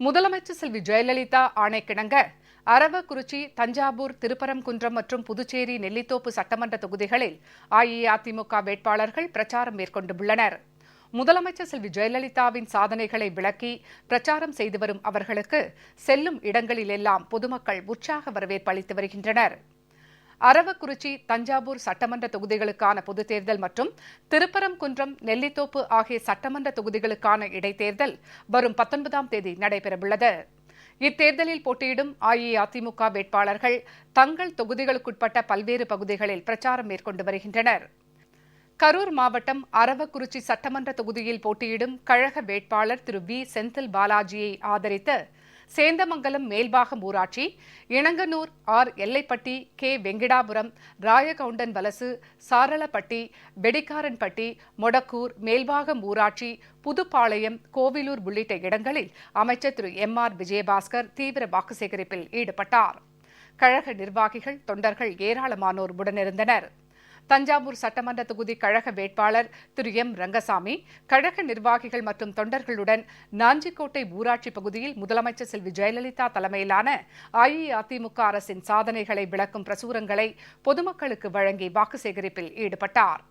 முதலமைச்சர் செல்வி ஜெயலலிதா ஆணைக்கிணங்க அரவக்குறிச்சி தஞ்சாவூர் திருப்பரங்குன்றம் மற்றும் புதுச்சேரி நெல்லித்தோப்பு சட்டமன்ற தொகுதிகளில் அஇஅதிமுக வேட்பாளர்கள் பிரச்சாரம் மேற்கொண்டுள்ளனர். முதலமைச்சர் செல்வி ஜெயலலிதாவின் சாதனைகளை விளக்கி பிரச்சாரம் செய்து வரும் அவர்களுக்கு செல்லும் இடங்களிலெல்லாம் பொதுமக்கள் உற்சாக வரவேற்பு அளித்து வருகின்றனர். அரவக்குறிச்சி தஞ்சாவூர் சட்டமன்ற தொகுதிகளுக்கான பொதுத்தேர்தல் மற்றும் திருப்பரங்குன்றம் நெல்லித்தோப்பு ஆகிய சட்டமன்ற தொகுதிகளுக்கான இடைத்தேர்தல் வரும் பத்தொன்பதாம் தேதி நடைபெறவுள்ளது. இத்தேர்தலில் போட்டியிடும் அஇஅதிமுக வேட்பாளர்கள் தங்கள் தொகுதிகளுக்குட்பட்ட பல்வேறு பகுதிகளில் பிரச்சாரம் மேற்கொண்டு வருகின்றனர். கரூர் மாவட்டம் அரவக்குறிச்சி சட்டமன்ற தொகுதியில் போட்டியிடும் கழக வேட்பாளர் திரு வி செந்தில் பாலாஜியை ஆதரித்து சேந்தமங்கலம் மேல்பாகம் ஊராட்சி இணங்கனூர் ஆர் எல்லைப்பட்டி கே வெங்கிடாபுரம் ராயகவுண்டன் வலசு சாரளப்பட்டி வெடிக்காரன்பட்டி மொடக்கூர் மேல்பாகம் ஊராட்சி புதுப்பாளையம் கோவிலூர் உள்ளிட்ட இடங்களில் அமைச்சர் திரு எம் ஆர் விஜயபாஸ்கர் தீவிர வாக்கு சேகரிப்பில் ஈடுபட்டார். கழக நிர்வாகிகள் தொண்டர்கள் ஏராளமானோர் உடனிருந்தனர். தஞ்சாவூர் சட்டமன்ற தொகுதி கழக வேட்பாளர் திரு எம். ரங்கசாமி கழக நிர்வாகிகள் மற்றும் தொண்டர்களுடன் நாஞ்சிக்கோட்டை ஊராட்சி பகுதியில் முதலமைச்சர் செல்வி ஜெயலலிதா தலைமையிலான அஇஅதிமுக அரசின் சாதனைகளை விளக்கும் பிரசுரங்களை பொதுமக்களுக்கு வழங்கி வாக்கு சேகரிப்பில் ஈடுபட்டார்.